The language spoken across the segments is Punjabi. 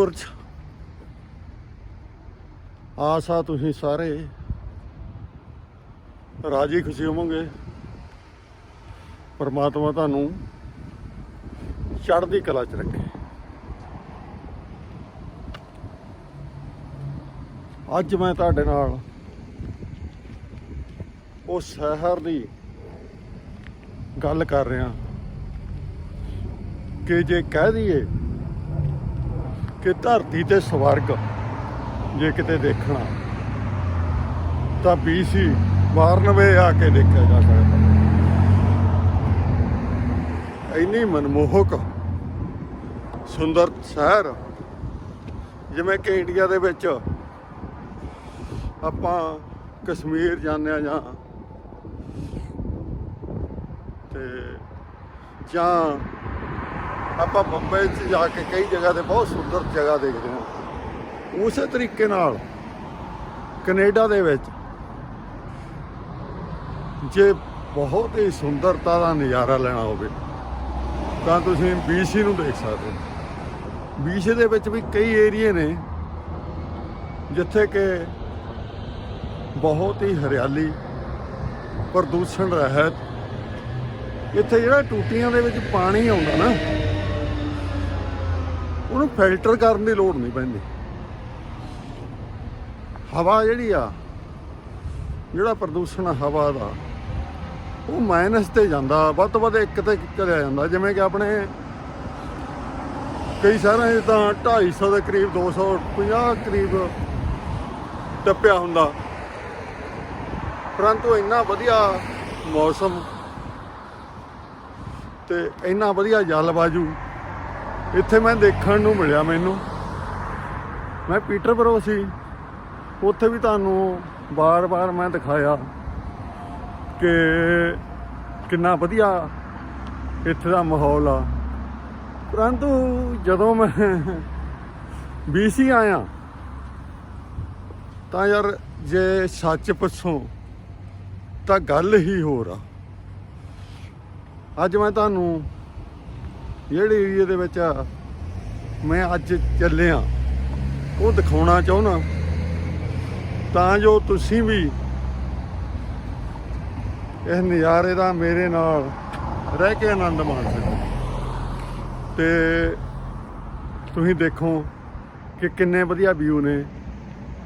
ਪੁਰਜ ਆਸਾ ਤੁਸੀਂ ਸਾਰੇ ਰਾਜੀ ਖੁਸ਼ੀ ਹੋਵੋਗੇ। ਪਰਮਾਤਮਾ ਤੁਹਾਨੂੰ ਚੜ੍ਹਦੀ ਕਲਾ ਚ ਰੱਖੇ। ਅੱਜ ਮੈਂ ਤੁਹਾਡੇ ਨਾਲ ਉਹ ਸ਼ਹਿਰ ਦੀ ਗੱਲ ਕਰ ਰਿਹਾ। ਕਿ ਜੇ ਕਹਿ ਦਈਏ ਕਿ ਧਰਤੀ ਤੇ ਸਵਰਗ ਜੇ ਕਿਤੇ ਦੇਖਣਾ, ਤਾਂ BC 92 ਆ ਕੇ ਦੇਖਿਆ ਜਾ ਸਕਦਾ। ਇੰਨੀ ਮਨਮੋਹਕ, ਸੁੰਦਰ ਸ਼ਹਿਰ, ਜਿਵੇਂ ਕਿ ਇੰਡੀਆ ਦੇ ਵਿੱਚ ਆਪਾਂ ਕਸ਼ਮੀਰ ਜਾਂਦੇ ਆ ਜਾਂ ਤੇ ਜਾਂ ਆਪਾਂ ਬੰਬਈ 'ਚ ਜਾ ਕੇ ਕਈ ਜਗ੍ਹਾ ਤੇ ਬਹੁਤ ਸੁੰਦਰ ਜਗ੍ਹਾ ਦੇਖਦੇ ਹਾਂ। ਉਸੇ ਤਰੀਕੇ ਨਾਲ ਕੈਨੇਡਾ ਦੇ ਵਿੱਚ ਜੇ ਬਹੁਤ ਹੀ ਸੁੰਦਰਤਾ ਦਾ ਨਜ਼ਾਰਾ ਲੈਣਾ ਹੋਵੇ, ਤਾਂ ਤੁਸੀਂ BC ਨੂੰ ਦੇਖ ਸਕਦੇ ਹੋ। BC ਦੇ ਵਿੱਚ ਵੀ ਕਈ ਏਰੀਏ ਨੇ ਜਿੱਥੇ ਕਿ ਬਹੁਤ ਹੀ ਹਰਿਆਲੀ, ਪ੍ਰਦੂਸ਼ਣ ਰਹਿਤ, ਇੱਥੇ ਜਿਹੜਾ ਟੂਟੀਆਂ ਦੇ ਵਿੱਚ ਪਾਣੀ ਆਉਂਦਾ ਨਾ ਉਹਨੂੰ ਫਿਲਟਰ ਕਰਨ ਦੀ ਲੋੜ ਨਹੀਂ ਪੈਂਦੀ। ਹਵਾ ਜਿਹੜੀ ਆ, ਜਿਹੜਾ ਪ੍ਰਦੂਸ਼ਣ ਹਵਾ ਦਾ, ਉਹ ਮਾਈਨਸ ਤੇ ਜਾਂਦਾ, ਵੱਧ ਤੋਂ ਵੱਧ ਇੱਕ ਤੇ ਚਲਿਆ ਜਾਂਦਾ। ਜਿਵੇਂ ਕਿ ਆਪਣੇ ਕਈ ਸ਼ਹਿਰਾਂ 'ਚ ਤਾਂ 250 ਦੇ ਕਰੀਬ 250 ਕਰੀਬ ਟੱਪਿਆ ਹੁੰਦਾ। ਪਰੰਤੂ ਇੰਨਾ ਵਧੀਆ ਮੌਸਮ ਤੇ ਇੰਨਾ ਵਧੀਆ ਜਲਵਾਯੂ ਇੱਥੇ ਮੈਂ ਦੇਖਣ ਨੂੰ ਮਿਲਿਆ ਮੈਨੂੰ। ਮੈਂ ਪੀਟਰਬਰੋ ਸੀ। ਉੱਥੇ ਵੀ ਤੁਹਾਨੂੰ ਬਾਰ-ਬਾਰ ਮੈਂ ਦਿਖਾਇਆ ਕਿ ਕਿੰਨਾ ਵਧੀਆ ਇੱਥੇ ਦਾ ਮਾਹੌਲ ਆ। ਪਰੰਤੂ ਜਦੋਂ ਮੈਂ BC ਆਇਆ, ਤਾਂ ਯਾਰ ਜੇ ਸੱਚ ਪੁੱਛੋ, ਤਾਂ ਗੱਲ ਹੀ ਹੋਰ ਆ। ਅੱਜ ਮੈਂ ਤੁਹਾਨੂੰ ਜਿਹੜੇ ਏਰੀਏ ਦੇ ਵਿੱਚ ਮੈਂ ਅੱਜ ਚੱਲਿਆ। ਉਹ ਦਿਖਾਉਣਾ ਚਾਹੁੰਦਾ। ਤਾਂ ਜੋ ਤੁਸੀਂ ਵੀ ਇਸ ਨਜ਼ਾਰੇ ਦਾ ਮੇਰੇ ਨਾਲ ਰਹਿ ਕੇ ਆਨੰਦ ਮਾਣ ਸਕੋ। ਤੇ ਤੁਸੀਂ ਦੇਖੋ ਕਿ ਕਿੰਨੇ ਵਧੀਆ ਵਿਊ ਨੇ,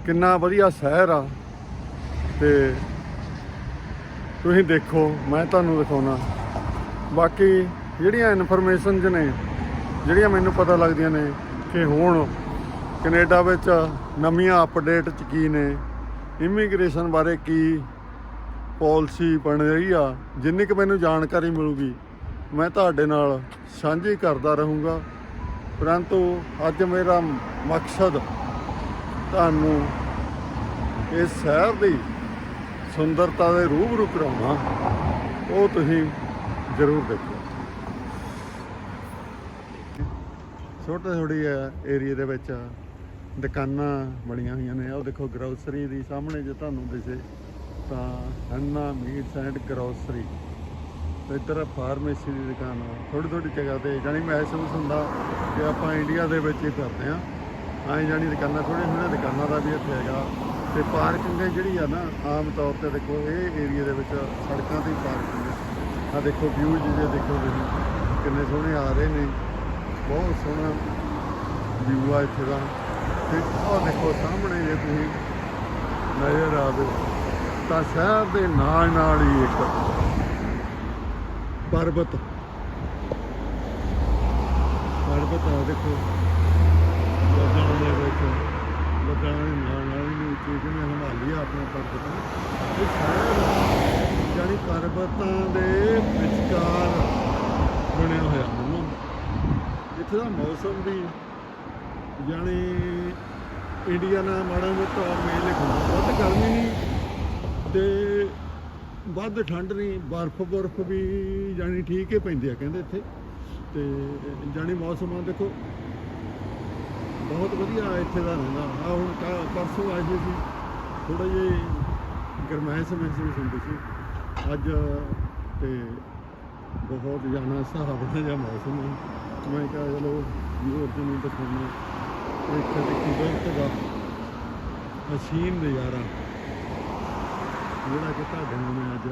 ਕਿੰਨਾ ਵਧੀਆ ਸ਼ਹਿਰ ਆ। ਤੇ ਤੁਸੀਂ ਦੇਖੋ, ਮੈਂ ਤੁਹਾਨੂੰ ਦਿਖਾਉਣਾ। ਬਾਕੀ ਜਿਹੜੀਆਂ ਇਨਫੋਰਮੇਸ਼ਨ ਨੇ, ਜਿਹੜੀਆਂ ਮੈਨੂੰ ਪਤਾ ਲੱਗਦੀਆਂ ਨੇ ਕਿ ਹੁਣ ਕੈਨੇਡਾ ਵਿੱਚ ਨਵੀਆਂ ਅਪਡੇਟ ਚ ਕੀ ਨੇ ਇਮੀਗ੍ਰੇਸ਼ਨ ਬਾਰੇ ਕੀ ਪਾਲਿਸੀ ਬਣ ਰਹੀ ਆ, ਜਿੰਨੀ ਕੁ ਮੈਨੂੰ ਜਾਣਕਾਰੀ ਮਿਲੂਗੀ, ਮੈਂ ਤੁਹਾਡੇ ਨਾਲ ਸਾਂਝੀ ਕਰਦਾ ਰਹੂੰਗਾ। ਪਰੰਤੂ ਅੱਜ ਮੇਰਾ ਮਕਸਦ ਤੁਹਾਨੂੰ ਇਸ ਸ਼ਹਿਰ ਦੀ ਸੁੰਦਰਤਾ ਦੇ ਰੂਬਰੂ ਕਰਾਉਣਾ ਉਹ ਤੁਸੀਂ ਜ਼ਰੂਰ ਦੇਖੋ ਛੋਟੇ ਛੋਟੀ ਏਰੀਆ ਦੇ ਵਿੱਚ ਦੁਕਾਨਾਂ ਬਣੀਆਂ ਹੋਈਆਂ ਨੇ। ਉਹ ਦੇਖੋ ਗਰੋਸਰੀ ਦੀ ਸਾਹਮਣੇ ਜੇ ਤੁਹਾਨੂੰ ਦਿਸੇ ਤਾਂ ਅੰਨਾ ਮੀਟਸ ਐਂਡ ਗਰੋਸਰੀ ਤੇ ਇੱਧਰ ਫਾਰਮੇਸੀ ਦੀ ਦੁਕਾਨ ਆ। ਥੋੜੀ ਥੋੜੀ ਜਗ੍ਹਾ ਤੇ ਜਾਨੀ ਮਹਿਸੂਸ ਹੁੰਦਾ ਕਿ ਆਪਾਂ ਇੰਡੀਆ ਦੇ ਵਿੱਚ ਹੀ ਕਰਦੇ ਆ ਐਂ ਜਾਨੀ ਦੁਕਾਨਾਂ ਥੋੜ੍ਹੀਆਂ ਥੋੜ੍ਹੀਆਂ ਦੁਕਾਨਾਂ ਦਾ ਵੀ ਇੱਥੇ ਹੈਗਾ। ਤੇ ਪਾਰਕਿੰਗ ਜਿਹੜੀ ਆ ਨਾ, ਆਮ ਤੌਰ ਤੇ ਦੇਖੋ ਇਹ ਏਰੀਆ ਦੇ ਵਿੱਚ ਸੜਕਾਂ ਤੇ ਪਾਰਕਿੰਗ ਹੈ ਆ। ਦੇਖੋ ਵਿਊ ਜਿਹਦੇ ਦੇਖੋ ਤੁਸੀਂ, ਕਿੰਨੇ ਸੋਹਣੇ ਆ ਰਹੇ ਨੇ। ਬਹੁਤ ਸੋਹਣਾ ਵਿਊ ਆ ਇੱਥੇ ਦਾ। ਤੇ ਉਹ ਦੇਖੋ, ਸਾਹਮਣੇ ਜੇ ਤੁਸੀਂ ਨਜ਼ਰ ਆਵੇ ਤਾਂ ਸ਼ਹਿਰ ਦੇ ਨਾਲ ਨਾਲ ਹੀ ਇੱਕ ਪਰਬਤ। ਪਰਬਤ ਆ ਦੇਖੋ। ਲੱਗਣ ਦੇ ਵਿੱਚ ਲੱਗਣ ਦੇ ਨਾਲ ਨਾਲ ਹੀ ਉੱਚੀ ਜਿਵੇਂ ਹਿਮਾਲੀ ਆ ਆਪਣਾ ਪਰਬਤ ਇਹ ਸ਼ਹਿਰ ਜਾਨੀ ਪਰਬਤਾਂ ਦੇ ਵਿਚਕਾਰ ਬਣਿਆ ਹੋਇਆ। ਇੱਥੇ ਦਾ ਮੌਸਮ ਵੀ ਜਾਨੀ ਇੰਡੀਆ ਨਾਲ ਮਾੜਾ ਮੋਟਾ ਮੇਲ ਹੁੰਦਾ ਵੱਧ ਗਰਮੀ ਨਹੀਂ ਤੇ ਵੱਧ ਠੰਡ ਨਹੀਂ, ਬਰਫ਼ ਬਰਫ਼ ਵੀ ਜਾਨੀ ਠੀਕ ਹੀ ਪੈਂਦੀ ਆ ਕਹਿੰਦੇ ਇੱਥੇ। ਤੇ ਜਾਨੀ ਮੌਸਮ ਆ ਦੇਖੋ, ਬਹੁਤ ਵਧੀਆ ਇੱਥੇ ਦਾ ਰਹਿੰਦਾ। ਆ ਹੁਣ ਕੱਲ੍ਹ- ਪਰਸੋਂ ਆਏ ਸੀ ਥੋੜਾ ਜਿਹਾ ਗਰਮੈਸ਼ ਮਹਿਸੂਸ ਹੁੰਦੀ ਸੀ। ਅੱਜ ਤੇ ਬਹੁਤ ਜਾਣਾ ਸੁਹਾਵਣਾ ਜਿਹਾ ਮੌਸਮ ਹੈ ਮੈਂ ਕਿਹਾ, ਚਲੋ ਵੀਰ ਜੀ ਨੂੰ ਦਿਖਾਉਣਾ। ਇੱਥੇ ਦੀ ਕੁਦਰਤ ਦਾ ਹਸੀਨ ਨਜ਼ਾਰਾ ਜਿਹੜਾ ਕਿ ਤੁਹਾਡੇ ਨਾਲ ਮੈਂ ਅੱਜ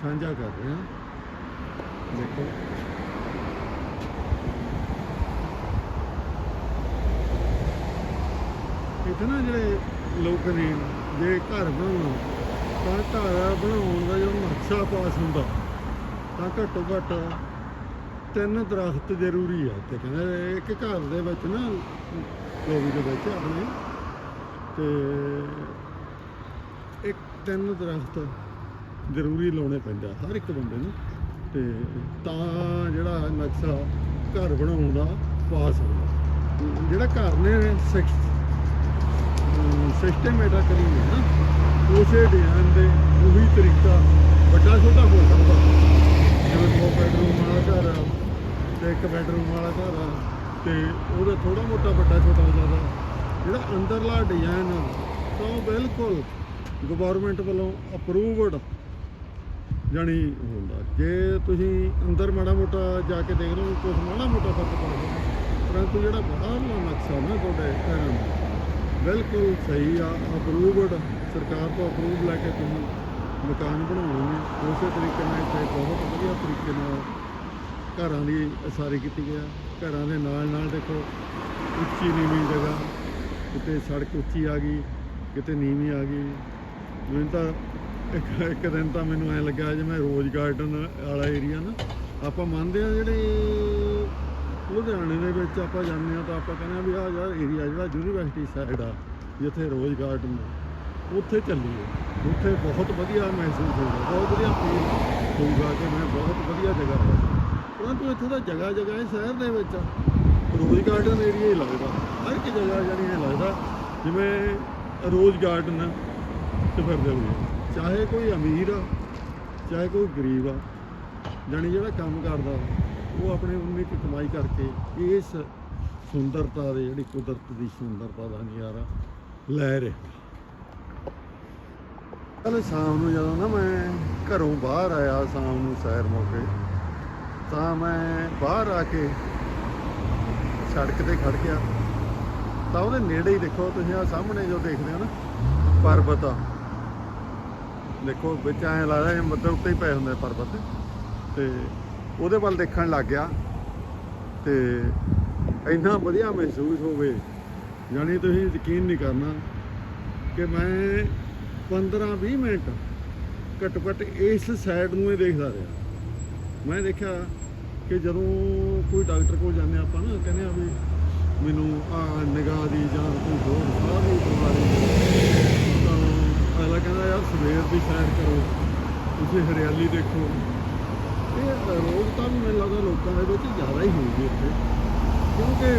ਸਾਂਝਾ ਕਰ ਰਿਹਾ। ਦੇਖੋ। ਇੱਥੇ ਨਾ ਜਿਹੜੇ ਲੋਕ ਨੇ, ਜੇ ਘਰ ਬਣਾਉਣਾ, ਤਾਂ ਘਰ ਬਣਾਉਣ ਦਾ ਜਦੋਂ ਨਕਸ਼ਾ ਪਾਸ ਹੁੰਦਾ, ਤਾਂ ਘੱਟੋ ਘੱਟ ਤਿੰਨ ਦਰਖਤ ਜ਼ਰੂਰੀ ਆ ਤੇ ਕਹਿੰਦੇ, ਇੱਕ ਘਰ ਦੇ ਵਿੱਚ ਨਾ, ਲੋਬੀ ਦੇ ਵਿੱਚ ਆਪਣੇ। ਤੇ ਇੱਕ ਤਿੰਨ ਦਰਖਤ ਜ਼ਰੂਰੀ ਲਾਉਣੇ ਪੈਂਦਾ ਹਰ ਇੱਕ ਬੰਦੇ ਨੂੰ। ਤੇ ਤਾਂ ਜਿਹੜਾ ਨਕਸ਼ਾ ਘਰ ਬਣਾਉਣ ਦਾ ਪਾਸ ਹੁੰਦਾ ਜਿਹੜਾ ਘਰ ਨੇ ਸਿਸਟਮੈਟਿਕ ਕਰੀ ਹੈ ਨਾ, ਉਸੇ ਡਿਜ਼ਾਈਨ ਦੇ ਉਹੀ ਤਰੀਕਾ ਵੱਡਾ ਛੋਟਾ ਹੋ ਸਕਦਾ। ਜਿਵੇਂ ਦੋ ਬੈਡਰੂਮ ਵਾਲਾ ਘਰ ਤੇ ਇੱਕ ਬੈਡਰੂਮ ਵਾਲਾ ਘਰ ਆ ਤੇ ਉਹਦਾ ਥੋੜਾ ਮੋਟਾ ਵੱਡਾ ਛੋਟਾ ਹੋ ਜਾਂਦਾ ਜਿਹੜਾ ਅੰਦਰਲਾ ਡਿਜ਼ਾਈਨ ਆ, ਤਾਂ ਉਹ ਬਿਲਕੁਲ ਗਵਰਨਮੈਂਟ ਵੱਲੋਂ ਅਪਰੂਵਡ ਜਾਣੀ ਹੁੰਦਾ। ਜੇ ਤੁਸੀਂ ਅੰਦਰ ਮਾੜਾ ਮੋਟਾ ਜਾ ਕੇ ਦੇਖ ਲਓ ਕੁਝ ਮਾੜਾ ਮੋਟਾ ਫ਼ਰਕ ਪੈ ਸਕਦਾ ਪਰੰਤੂ ਜਿਹੜਾ ਬਾਹਰਲਾ ਨਕਸ਼ਾ ਨਾ ਤੁਹਾਡੇ ਘਰਾਂ ਦਾ ਬਿਲਕੁਲ ਸਹੀ ਆ ਅਪਰੂਵਡ ਸਰਕਾਰ ਤੋਂ ਅਪਰੂਵ ਲੈ ਕੇ ਤੁਸੀਂ ਮਕਾਨ ਬਣਾਉਣੇ ਨੇ ਉਸੇ ਤਰੀਕੇ ਨਾਲ ਇੱਥੇ ਬਹੁਤ ਵਧੀਆ ਤਰੀਕੇ ਨਾਲ ਘਰਾਂ ਦੀ ਉਸਾਰੀ ਕੀਤੀ ਗਿਆ ਘਰਾਂ ਦੇ ਨਾਲ ਨਾਲ ਦੇਖੋ, ਉੱਚੀ ਨੀਵੀਂ ਜਗ੍ਹਾ, ਕਿਤੇ ਸੜਕ ਉੱਚੀ ਆ ਗਈ, ਕਿਤੇ ਨੀਵੀਂ ਆ ਗਈ। ਮੈਨੂੰ ਤਾਂ ਇੱਕ ਇੱਕ ਦਿਨ ਤਾਂ ਮੈਨੂੰ ਐ ਲੱਗਾ ਜਿਵੇਂ ਰੋਜ਼ ਗਾਰਡਨ ਵਾਲਾ ਏਰੀਆ ਨਾ। ਆਪਾਂ ਮੰਨਦੇ ਆ ਜਿਹੜੇ ਲੁਧਿਆਣੇ ਦੇ ਵਿੱਚ ਆਪਾਂ ਜਾਂਦੇ ਆ ਤਾਂ ਆਪਾਂ ਕਹਿੰਦੇ ਆ ਵੀ ਆ ਯਾਰ ਏਰੀਆ ਜਿਹੜਾ ਯੂਨੀਵਰਸਿਟੀ ਸਾਈਡ ਆ, ਜਿੱਥੇ ਰੋਜ਼ ਗਾਰਡਨ ਉੱਥੇ ਚੱਲੀਏ। ਉੱਥੇ ਬਹੁਤ ਵਧੀਆ ਮਹਿਸੂਸ ਹੋਊਗਾ ਬਹੁਤ ਵਧੀਆ ਫੀਲ ਹੋਊਗਾ ਕਿ ਮੈਂ ਬਹੁਤ ਵਧੀਆ ਜਗ੍ਹਾ ਹੈ ਪਰੰਤੂ ਇੱਥੇ ਤਾਂ ਜਗ੍ਹਾ ਜਗ੍ਹਾ ਹੈ, ਸ਼ਹਿਰ ਦੇ ਵਿੱਚ। ਰੋਜ਼ ਗਾਰਡਨ ਏਰੀਆ ਹੀ ਲੱਗਦਾ। ਹਰ ਇੱਕ ਜਗ੍ਹਾ ਜਾਨੀ ਇਹ ਲੱਗਦਾ, ਜਿਵੇਂ ਰੋਜ਼ ਗਾਰਡਨ ਤੇ ਫਿਰਦੇ ਹੋਏ ਚਾਹੇ ਕੋਈ ਅਮੀਰ ਆ, ਚਾਹੇ ਕੋਈ ਗਰੀਬ ਆ, ਜਾਣੀ ਜਿਹੜਾ ਕੰਮ ਕਰਦਾ, ਉਹ ਆਪਣੇ ਉਨੀ ਕੁ ਕਮਾਈ ਕਰਕੇ ਇਸ ਸੁੰਦਰਤਾ ਦੇ, ਜਿਹੜੀ ਕੁਦਰਤ ਦੀ ਸੁੰਦਰਤਾ ਦਾ ਨਜ਼ਾਰਾ ਲੈ ਰਿਹਾ। ਕੱਲ ਸ਼ਾਮ ਨੂੰ ਜਦੋਂ ਨਾ ਮੈਂ ਘਰੋਂ ਬਾਹਰ ਆਇਆ, ਸ਼ਾਮ ਨੂੰ ਸੈਰ ਮੌਕੇ ਤਾਂ ਮੈਂ ਬਾਹਰ ਆ ਕੇ ਸੜਕ ਤੇ ਖੜ ਗਿਆ। ਤਾਂ ਉਹਦੇ ਨੇੜੇ ਹੀ ਦੇਖੋ, ਤੁਸੀਂ ਆ ਸਾਹਮਣੇ ਜੋ ਦੇਖਦੇ ਹੋ ਨਾ, ਪਰਬਤ ਆ। ਦੇਖੋ, ਵਿੱਚ ਐਂ ਲੱਗਦਾ ਜਿਵੇਂ ਮੱਦੇ ਉੱਤੇ ਹੀ ਪਏ ਹੁੰਦੇ ਪਰਬਤ। ਤੇ ਉਹਦੇ ਵੱਲ ਦੇਖਣ ਲੱਗ ਗਿਆ। ਤੇ ਇੰਨਾ ਵਧੀਆ ਮਹਿਸੂਸ ਹੋਵੇ, ਯਾਨੀ ਤੁਸੀਂ ਯਕੀਨ ਨਹੀਂ ਕਰਨਾ ਕਿ ਮੈਂ 15-20 ਮਿੰਟ ਘੱਟੋ ਘੱਟ ਇਸ ਸਾਈਡ ਨੂੰ ਹੀ ਦੇਖਦਾ ਰਿਹਾ। ਮੈਂ ਦੇਖਿਆ ਕਿ ਜਦੋਂ ਕੋਈ ਡਾਕਟਰ ਕੋਲ ਜਾਂਦੇ ਆਪਾਂ ਨਾ, ਕਹਿੰਦੇ ਆ ਵੀ ਮੈਨੂੰ ਆ ਨਿਗਾਹ ਦੀ ਜਾਂ ਕੋਈ ਹੋਰ ਬਾਹਰ ਦੀ ਬਿਮਾਰੀ ਤਾਂ ਅਗਲਾ ਕਹਿੰਦਾ, ਯਾਰ ਸਵੇਰ ਦੀ ਸੈਰ ਕਰੋ, ਤੁਸੀਂ ਹਰਿਆਲੀ ਦੇਖੋ। ਇਹ ਰੋਗ ਤਾਂ ਵੀ ਮੈਨੂੰ ਲੱਗਦਾ ਲੋਕਾਂ ਦੇ ਵਿੱਚ ਜ਼ਿਆਦਾ ਹੀ ਹੋਊਗੀ ਇੱਥੇ। ਕਿਉਂਕਿ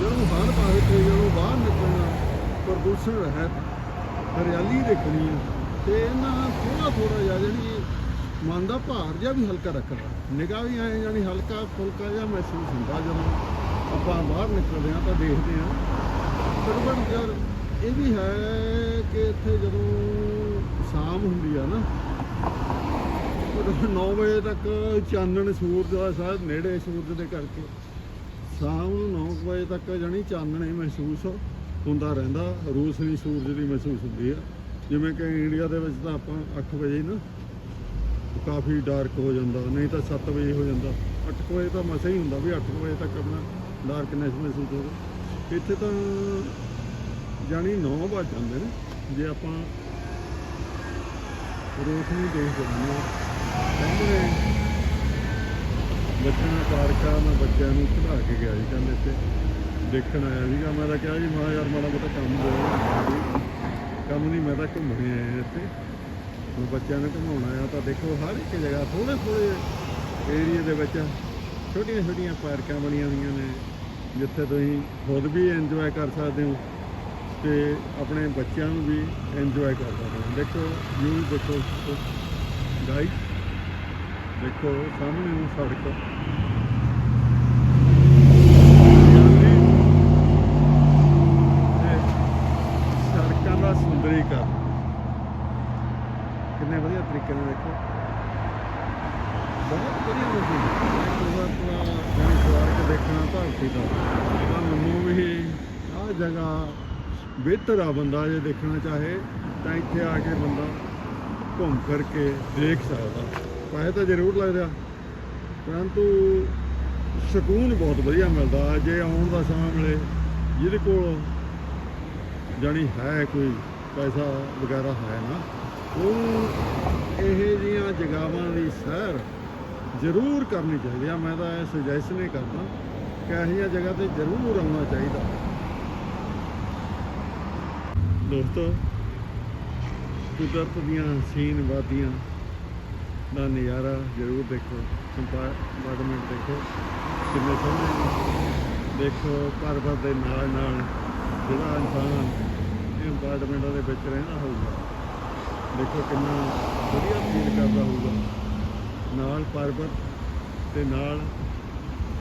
ਜਦੋਂ ਹਰ ਪਾਸੇ ਜਦੋਂ ਬਾਹਰ ਨਿਕਲਣਾ, ਪ੍ਰਦੂਸ਼ਣ ਰਹਿਤ ਹਰਿਆਲੀ ਦੇਖਣੀ ਹੈ, ਤੇ ਇਹਨਾਂ ਥੋੜਾ ਥੋੜਾ ਜਿਹਾ ਜਿਹੜੀ ਮਨ ਦਾ ਭਾਰ ਜਿਹਾ ਵੀ ਹਲਕਾ ਰੱਖਦਾ ਨਿਗਾਹ ਵੀ ਐ ਜਾਨੀ ਹਲਕਾ ਫੁਲਕਾ ਜਿਹਾ ਮਹਿਸੂਸ ਹੁੰਦਾ ਜਦੋਂ ਆਪਾਂ ਬਾਹਰ ਨਿਕਲਦੇ ਹਾਂ ਤਾਂ ਦੇਖਦੇ ਹਾਂ। ਪਰ ਬਟ ਯਾਰ ਇਹ ਵੀ ਹੈ ਕਿ ਇੱਥੇ ਜਦੋਂ ਸ਼ਾਮ ਹੁੰਦੀ ਆ ਨਾ, ਉਦੋਂ 9 ਵਜੇ ਤੱਕ ਚਾਨਣ ਸੂਰਜ ਦਾ ਸਾਰ ਨੇੜੇ ਸੂਰਜ ਦੇ ਕਰਕੇ ਸ਼ਾਮ ਨੂੰ 9 ਵਜੇ ਤੱਕ ਜਾਨੀ ਚਾਨਣ ਹੀ ਮਹਿਸੂਸ ਹੁੰਦਾ ਰਹਿੰਦਾ, ਰੋਸ਼ਨੀ ਸੂਰਜ ਦੀ ਮਹਿਸੂਸ ਹੁੰਦੀ ਆ। ਜਿਵੇਂ ਕਿ ਇੰਡੀਆ ਦੇ ਵਿੱਚ ਤਾਂ ਆਪਾਂ 8 ਵਜੇ ਨਾ ਕਾਫੀ ਡਾਰਕ ਹੋ ਜਾਂਦਾ, ਨਹੀਂ ਤਾਂ 7 ਵਜੇ ਹੋ ਜਾਂਦਾ। 8 ਵਜੇ ਤਾਂ ਮਸਾ ਹੀ ਹੁੰਦਾ ਵੀ 8 ਵਜੇ ਤੱਕ ਆਪਣਾ ਡਾਰਕਨੈਸ ਮਹਿਸੂਸ ਹੋਵੇ। ਇੱਥੇ ਤਾਂ ਜਾਨੀ 9 ਵੱਜ ਜਾਂਦੇ ਨੇ, ਜੇ ਆਪਾਂ ਰੋਸ਼ਨੀ ਦੇਖ ਜਾਂਦੇ ਹਾਂ। ਸਾਹਮਣੇ ਬੱਚਿਆਂ ਦਾ ਪਾਰਕ ਮੈਂ ਬੱਚਿਆਂ ਨੂੰ ਖਿਡਾ ਕੇ ਗਿਆ ਸੀ, ਕਹਿੰਦੇ ਇੱਥੇ ਦੇਖਣ ਆਇਆ ਸੀਗਾ। ਮੈਂ ਤਾਂ ਕਿਹਾ ਜੀ ਮਾਂ ਯਾਰ ਮਾੜਾ ਮੋਟਾ ਕੰਮ ਦੇ ਕੰਮ ਨਹੀਂ, ਮੈਂ ਤਾਂ ਘੁੰਮਣੇ ਆਇਆ ਇੱਥੇ। ਹੁਣ ਬੱਚਿਆਂ ਨੂੰ ਘੁਮਾਉਣਾ ਆ, ਤਾਂ ਦੇਖੋ ਹਰ ਇੱਕ ਜਗ੍ਹਾ ਥੋੜੇ ਥੋੜੇ ਏਰੀਆ ਦੇ ਵਿੱਚ ਛੋਟੀਆਂ ਛੋਟੀਆਂ ਪਾਰਕਾਂ ਬਣੀਆਂ ਹੋਈਆਂ ਨੇ, ਜਿੱਥੇ ਤੁਸੀਂ ਖੁਦ ਵੀ ਇੰਜੋਏ ਕਰ ਸਕਦੇ ਹੋ ਤੇ ਆਪਣੇ ਬੱਚਿਆਂ ਨੂੰ ਵੀ ਇੰਜੋਏ ਕਰ ਸਕਦੇ ਹੋ। ਦੇਖੋ ਯੂ ਦੇਖੋ ਗਾਈਸ ਦੇਖੋ ਸਾਹਮਣੇ ਨੂੰ ਸੜਕ ਤੇ ਸੜਕਾਂ ਦਾ ਸੁੰਦਰੀਕਰਨ ਕਿੰਨੇ ਵਧੀਆ ਤਰੀਕੇ ਨਾਲ ਦੇਖੋ? ਬਹੁਤ ਵਧੀਆ ਮਸ਼ੀਨ ਪੂਰਾ ਪੂਰਾ ਜਾਨੀ ਸਵਾਰ ਕੇ ਦੇਖਣਾ ਧਰਤੀ ਦਾ ਤਾਂ ਮੈਨੂੰ ਵੀ ਜਗ੍ਹਾ ਬਿਹਤਰ ਆ ਬੰਦਾ, ਜੇ ਦੇਖਣਾ ਚਾਹੇ ਤਾਂ ਇੱਥੇ ਆ ਕੇ ਬੰਦਾ ਘੁੰਮ ਫਿਰ ਕੇ ਦੇਖ ਸਕਦਾ। ਪੈਸੇ ਤਾਂ ਜ਼ਰੂਰ ਲੱਗਦਾ ਪਰੰਤੂ ਸਕੂਨ ਬਹੁਤ ਵਧੀਆ ਮਿਲਦਾ। ਜੇ ਆਉਣ ਦਾ ਸਮਾਂ ਮਿਲੇ, ਜਿਹਦੇ ਕੋਲ ਜਾਣੀ ਹੈ ਕੋਈ ਪੈਸਾ ਵਗੈਰਾ ਹੈ ਨਾ, ਉਹ ਇਹ ਜੀਆਂ ਜਗਾਵਾਂ ਦੀ ਸੈਰ ਜ਼ਰੂਰ ਕਰਨੀ ਚਾਹੀਦੀ ਆ। ਮੈਂ ਤਾਂ ਇਹ ਸੁਜੈਸ਼ਨ ਹੀ ਕਰਦਾ ਕਿ ਇਹੋ ਜਿਹੀਆਂ ਜਗ੍ਹਾ ਤੇ ਜ਼ਰੂਰ ਆਉਣਾ ਚਾਹੀਦਾ। ਦੋਸਤੋ, ਕੁਦਰਤ ਦੀਆਂ ਸੀਨ ਵਾਦੀਆਂ ਦਾ ਨਜ਼ਾਰਾ ਜ਼ਰੂਰ ਦੇਖੋ। ਕੰਪਾਰਟਮੈਂਟ ਦੇਖੋ। ਕਿੰਨੇ ਸੋਹਣੇ ਨੇ। ਦੇਖੋ ਪਰਬਤ ਦੇ ਨਾਲ ਨਾਲ ਜਿਹੜਾ ਇਨਸਾਨ ਇਹ ਕੰਪਾਰਟਮੈਂਟਾਂ ਦੇ ਵਿੱਚ ਰਹਿੰਦਾ ਹੋਊਗਾ। ਦੇਖੋ ਕਿੰਨਾ ਵਧੀਆ ਫੀਲ ਕਰਦਾ ਹੋਊਗਾ। ਨਾਲ ਪਰਬਤ ਤੇ ਨਾਲ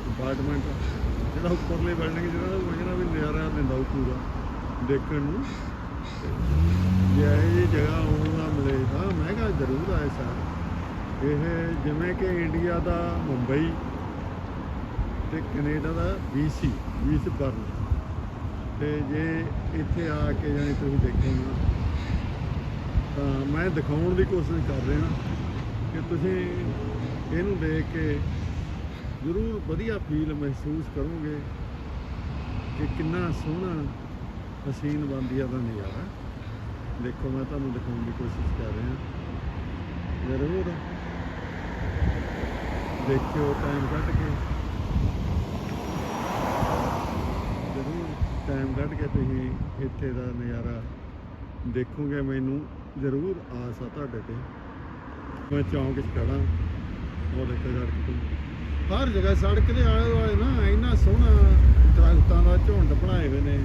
ਕੰਪਾਰਟਮੈਂਟ ਜਿਹੜਾ ਉੱਪਰਲੇ ਬਿਲਡਿੰਗ ਜਿਹੜਾ, ਉਹ ਜਿਹੜਾ ਵੀ ਨਜ਼ਾਰਾ ਦਿੰਦਾ ਉਹ ਪੂਰਾ ਦੇਖਣ ਨੂੰ। ਜੇ ਇਹ ਜਿਹੀ ਜਗ੍ਹਾ ਆਉਣ ਦਾ ਮਿਲੇ ਤਾਂ ਮੈਂ ਕਿਹਾ ਜ਼ਰੂਰ ਆਏ ਸਰ। ਇਹ ਜਿਵੇਂ ਕਿ ਇੰਡੀਆ ਦਾ ਮੁੰਬਈ ਤੇ ਕੈਨੇਡਾ ਦਾ BC ਬਰਨ ਤੇ ਜੇ ਇੱਥੇ ਆ ਕੇ ਜਾਣੀ ਤੁਸੀਂ ਦੇਖੋਗੇ ਤਾਂ ਮੈਂ ਦਿਖਾਉਣ ਦੀ ਕੋਸ਼ਿਸ਼ ਕਰ ਰਿਹਾ ਕਿ ਤੁਸੀਂ ਇਹਨੂੰ ਦੇਖ ਕੇ ਜ਼ਰੂਰ ਵਧੀਆ ਫੀਲ ਮਹਿਸੂਸ ਕਰੋਗੇ ਕਿ ਕਿੰਨਾ ਸੋਹਣਾ ਹਸੀਨ ਬੰਦੀਆ ਦਾ ਨਜ਼ਾਰਾ। ਦੇਖੋ, ਮੈਂ ਤੁਹਾਨੂੰ ਦਿਖਾਉਣ ਦੀ ਕੋਸ਼ਿਸ਼ ਕਰ ਰਿਹਾ। ਜ਼ਰੂਰ ਦੇਖਿਓ ਟਾਈਮ ਕੱਢ ਕੇ। ਜ਼ਰੂਰ ਟਾਈਮ ਕੱਢ ਕੇ ਤੁਸੀਂ ਇੱਥੇ ਦਾ ਨਜ਼ਾਰਾ ਦੇਖੋਗੇ ਮੈਨੂੰ। ਜ਼ਰੂਰ ਆਸ ਆ ਤੁਹਾਡੇ ਤੇ। ਮੈਂ ਚੌਂਕ 'ਚ ਖੜਾ ਉਹ ਦੇਖੋ ਸੜਕ ਤੇ। ਹਰ ਜਗ੍ਹਾ ਸੜਕ ਦੇ ਆਲੇ ਦੁਆਲੇ ਨਾ, ਇੰਨਾ ਸੋਹਣਾ ਦਰਖਤਾਂ ਦਾ ਝੁੰਡ ਬਣਾਏ ਹੋਏ ਨੇ।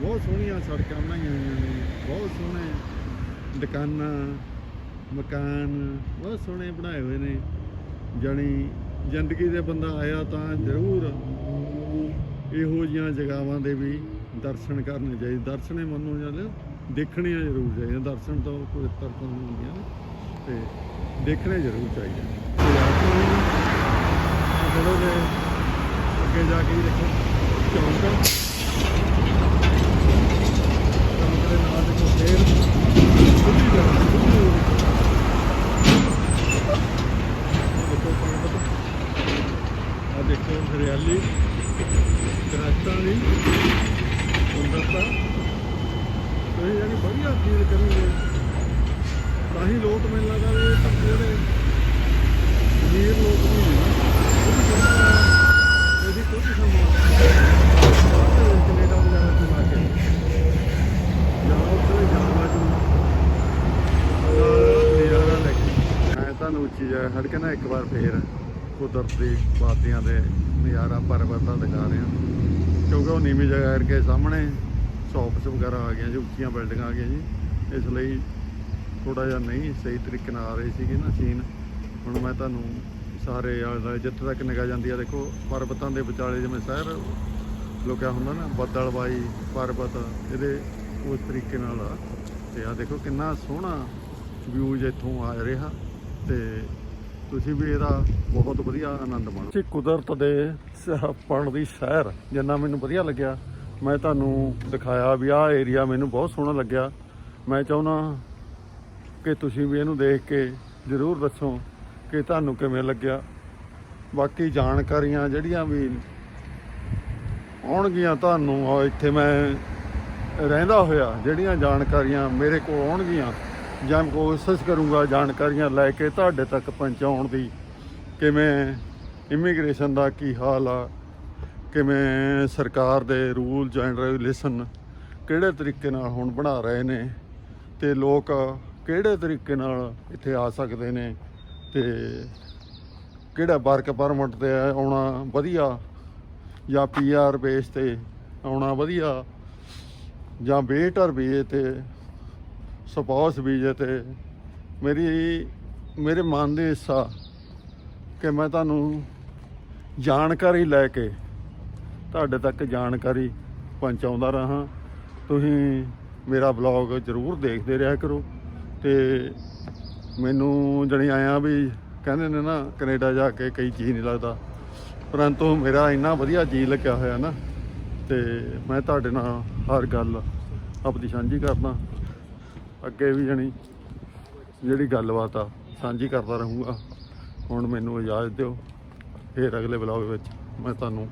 ਬਹੁਤ ਸੋਹਣੀਆਂ ਸੜਕਾਂ ਬਣਾਈਆਂ ਹੋਈਆਂ ਨੇ। ਬਹੁਤ ਸੋਹਣੇ ਦੁਕਾਨਾਂ, ਮਕਾਨ, ਬਹੁਤ ਸੋਹਣੇ ਬਣਾਏ ਹੋਏ ਨੇ। ਜਾਣੀ ਜ਼ਿੰਦਗੀ ਦੇ ਬੰਦਾ ਆਇਆ ਤਾਂ ਜ਼ਰੂਰ ਇਹੋ ਜੀਆਂ ਜਗ੍ਹਾਵਾਂ ਦੇ ਵੀ ਦਰਸ਼ਨ ਕਰਨੇ ਚਾਹੀਦੇ। ਦਰਸ਼ਨੇ ਮੰਨੋ ਜਾਂ ਦੇਖਣੇ ਜ਼ਰੂਰ ਚਾਹੀਦੇ ਦਰਸ਼ਨ ਤਾਂ ਕੋਈ ਤਰ੍ਹਾਂ ਤੋਂ ਹੁੰਦੀਆਂ ਨੇ, ਤੇ ਦੇਖਣੇ ਜ਼ਰੂਰ ਚਾਹੀਦੇ ਤੇ ਦੇ ਅੱਗੇ ਜਾ ਕੇ ਦੇਖੋ, ਚੌਂਕ ਚੌਂਕ ਦੇ ਨਾਲ ਦੇਖੋ ਫੇਰ ਖੁੱਲੀ ਜਗ੍ਹਾ ਦੇਖੋ ਪਰਬਤ ਆ ਦੇਖੋ ਹਰਿਆਲੀ, ਦਰਖਤਾਂ ਦੀ ਸੁੰਦਰਤਾ ਤੁਸੀਂ ਜਾਨੀ ਵਧੀਆ ਫੀਲ ਕਰੋਗੇ ਤਾਂ ਹੀ ਲੋਕ ਮੈਨੂੰ ਲੱਗਦਾ ਵੀ ਇਹ ਤਾਂ ਜਿਹੜੇ ਅਮੀਰ ਲੋਕ ਵੀ ਨੇ। ਉਹ ਵੀ ਕਹਿੰਦੇ ਇਹਦੀ ਕੁਝ ਸਮਾਂ ਕੈਨੇਡਾ ਵਗੈਰਾ ਤੋਂ ਲਾ ਕੇ। ਜਾਂ ਉੱਥੇ ਜਾਣਾ ਜੂ ਨਜ਼ਾਰਾ ਲੈ ਕੇ। ਮੈਂ ਤੁਹਾਨੂੰ ਉੱਚੀ ਜਗ੍ਹਾ ਖੜ ਕੇ ਨਾ ਇੱਕ ਵਾਰ ਫੇਰ ਕੁਦਰਤ ਦੀ ਵਾਦੀਆਂ ਦੇ ਨਜ਼ਾਰਾ, ਪਰਬਤਾਂ ਦਿਖਾ ਰਿਹਾ। ਕਿਉਂਕਿ ਉਹ ਨੀਵੀਂ ਜਗ੍ਹਾ ਕਰਕੇ ਸਾਹਮਣੇ ਸ਼ੌਪਸ ਵਗੈਰਾ ਆ ਗਈਆਂ ਜੀ, ਉੱਚੀਆਂ ਬਿਲਡਿੰਗਾਂ ਆ ਗਈਆਂ ਜੀ। ਇਸ ਲਈ ਥੋੜਾ ਜਿਹਾ ਨਹੀਂ ਸਹੀ ਤਰੀਕੇ ਨਾਲ ਆ ਰਹੀ ਸੀਗੀ ਨਾ ਸੀਨ ਹੁਣ ਮੈਂ ਤੁਹਾਨੂੰ ਸਾਰੇ ਆਲੇ ਦੁਆਲੇ ਜਿੱਥੇ ਤੱਕ ਨਿਗਾਹ ਜਾਂਦੀ ਆ, ਦੇਖੋ ਪਰਬਤਾਂ ਦੇ ਵਿਚਾਲੇ ਜਿਵੇਂ ਸ਼ਹਿਰ ਲੁਕਿਆ ਹੁੰਦਾ ਨਾ, ਬੱਦਲਬਾਈ ਪਰਬਤ, ਇਹਦੇ ਉਸ ਤਰੀਕੇ ਨਾਲ ਆ। ਤੇ ਆ ਦੇਖੋ ਕਿੰਨਾ ਸੋਹਣਾ ਵਿਊ ਇੱਥੋਂ ਆ ਰਿਹਾ ਤੇ ਤੁਸੀਂ ਵੀ ਇਹਦਾ ਬਹੁਤ ਵਧੀਆ ਆਨੰਦ ਮਾਣੋ। ਕਿ ਕੁਦਰਤ ਦੇ ਪਣ ਦੀ ਸ਼ਹਿਰ ਜਿੰਨਾ ਮੈਨੂੰ ਵਧੀਆ ਲੱਗਿਆ ਮੈਂ ਤੁਹਾਨੂੰ ਦਿਖਾਇਆ ਵੀ ਆਹ ਏਰੀਆ ਮੈਨੂੰ ਬਹੁਤ ਸੋਹਣਾ ਲੱਗਿਆ। ਮੈਂ ਚਾਹੁੰਦਾ ਕਿ ਤੁਸੀਂ ਵੀ ਇਹਨੂੰ ਦੇਖ ਕੇ ਜ਼ਰੂਰ ਦੱਸੋ ਕਿ ਤੁਹਾਨੂੰ ਕਿਵੇਂ ਲੱਗਿਆ। ਬਾਕੀ ਜਾਣਕਾਰੀਆਂ ਜਿਹੜੀਆਂ ਵੀ ਆਉਣਗੀਆਂ ਤੁਹਾਨੂੰ ਇੱਥੇ ਮੈਂ ਰਹਿੰਦਾ ਹੋਇਆ, ਜਿਹੜੀਆਂ ਜਾਣਕਾਰੀਆਂ ਮੇਰੇ ਕੋਲ ਆਉਣਗੀਆਂ। ਜਾਂ ਕੋਸ਼ਿਸ਼ ਕਰੂੰਗਾ ਜਾਣਕਾਰੀਆਂ ਲੈ ਕੇ ਤੁਹਾਡੇ ਤੱਕ ਪਹੁੰਚਾਉਣ ਦੀ, ਕਿਵੇਂ ਇਮੀਗ੍ਰੇਸ਼ਨ ਦਾ ਕੀ ਹਾਲ ਆ ਕਿਵੇਂ ਸਰਕਾਰ ਦੇ ਰੂਲਸ ਐਂਡ ਰੈਗੂਲੇਸ਼ਨ ਕਿਹੜੇ ਤਰੀਕੇ ਨਾਲ ਹੁਣ ਬਣਾ ਰਹੇ ਨੇ ਤੇ ਲੋਕ ਕਿਹੜੇ ਤਰੀਕੇ ਨਾਲ ਇੱਥੇ ਆ ਸਕਦੇ ਨੇ ਤੇ ਕਿਹੜਾ ਵਰਕ ਪਰਮਿਟ ਤੇ ਆਉਣਾ ਵਧੀਆ ਜਾਂ ਪੀਆਰ ਬੇਸ ਤੇ ਆਉਣਾ ਵਧੀਆ ਜਾਂ ਵੇਟਰ ਵੀਜ਼ੇ ਤੇ ਸਪਾਉਸ ਵੀਜ਼ੇ ਤੇ, ਮੇਰੀ, ਮੇਰੇ ਮਨ ਦੀ ਹਿੱਸਾ ਕਿ ਮੈਂ ਤੁਹਾਨੂੰ ਜਾਣਕਾਰੀ ਲੈ ਕੇ ਤੁਹਾਡੇ ਤੱਕ ਜਾਣਕਾਰੀ ਪਹੁੰਚਾਉਂਦਾ ਰਹਾ। ਤੁਸੀਂ ਮੇਰਾ ਬਲੌਗ ਜ਼ਰੂਰ ਦੇਖਦੇ ਰਿਹਾ ਕਰੋ। ਤੇ ਮੈਨੂੰ ਜਣੀ ਆਇਆ ਵੀ ਕਹਿੰਦੇ ਨੇ ਨਾ, ਕੈਨੇਡਾ ਜਾ ਕੇ ਕਈ ਚੀਜ਼ ਨਹੀਂ ਲੱਗਦਾ। ਪਰੰਤੂ ਮੇਰਾ ਇੰਨਾ ਵਧੀਆ ਜੀ ਲੱਗਿਆ ਹੋਇਆ ਨਾ, ਤੇ ਮੈਂ ਤੁਹਾਡੇ ਨਾਲ ਹਰ ਗੱਲ ਆਪਦੀ ਸਾਂਝੀ ਕਰਦਾ। ਅੱਗੇ ਵੀ ਜਣੀ ਜਿਹੜੀ ਗੱਲਬਾਤ ਆ, ਸਾਂਝੀ ਕਰਦਾ ਰਹੂੰਗਾ। ਹੁਣ ਮੈਨੂੰ ਇਜਾਜ਼ਤ ਦਿਓ। ਫੇਰ ਅਗਲੇ ਬਲੌਗ ਵਿੱਚ ਮੈਂ ਤੁਹਾਨੂੰ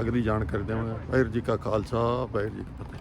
ਅਗਲੀ ਜਾਣਕਾਰੀ ਦੇਵਾਂਗੇ। ਵਾਹਿਗੁਰੂ ਜੀ ਕਾ ਖਾਲਸਾ ਵਾਹਿਗੁਰੂ ਜੀ ਕੀ